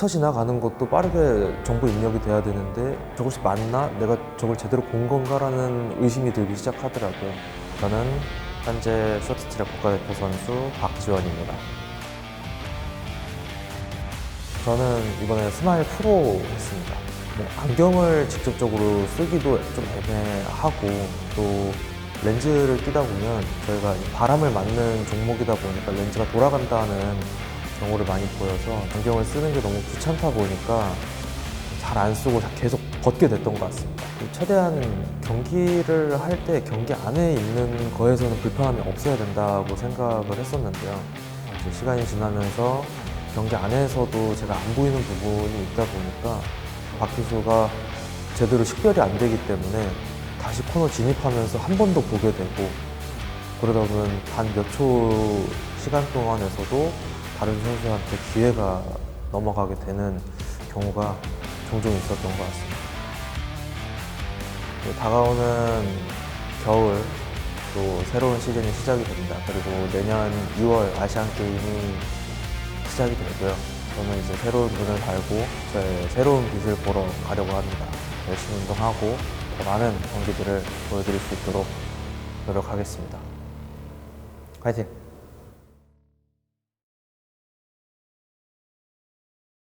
스쳐 지나가는 것도 빠르게 정보 입력이 돼야 되는데 저것이 맞나? 내가 저걸 제대로 본 건가라는 의심이 들기 시작하더라고요. 저는 현재 쇼트트랙 국가대표 선수 박지원입니다. 저는 이번에 스마일 프로 했습니다. 뭐 안경을 직접적으로 쓰기도 좀 애매하고 또 렌즈를 끼다 보면 저희가 이 바람을 맞는 종목이다 보니까 렌즈가 돌아간다는 경우를 많이 보여서 안경을 쓰는 게 너무 귀찮다 보니까 잘 안 쓰고 계속 벗게 됐던 것 같습니다. 최대한 경기를 할 때 경기 안에 있는 거에서는 불편함이 없어야 된다고 생각을 했었는데요. 시간이 지나면서 경기 안에서도 제가 안 보이는 부분이 있다 보니까 박희수가 제대로 식별이 안 되기 때문에 다시 코너 진입하면서 한 번 더 보게 되고 그러다 보면 단 몇 초 시간 동안에서도 다른 선수한테 기회가 넘어가게 되는 경우가 종종 있었던 것 같습니다. 또 다가오는 겨울 또 새로운 시즌이 시작이 됩니다. 그리고 내년 6월 아시안 게임이 시작이 되고요. 저는 이제 새로운 눈을 달고 저의 새로운 빛을 보러 가려고 합니다. 열심히 운동하고 더 많은 경기들을 보여드릴 수 있도록 노력하겠습니다. 화이팅!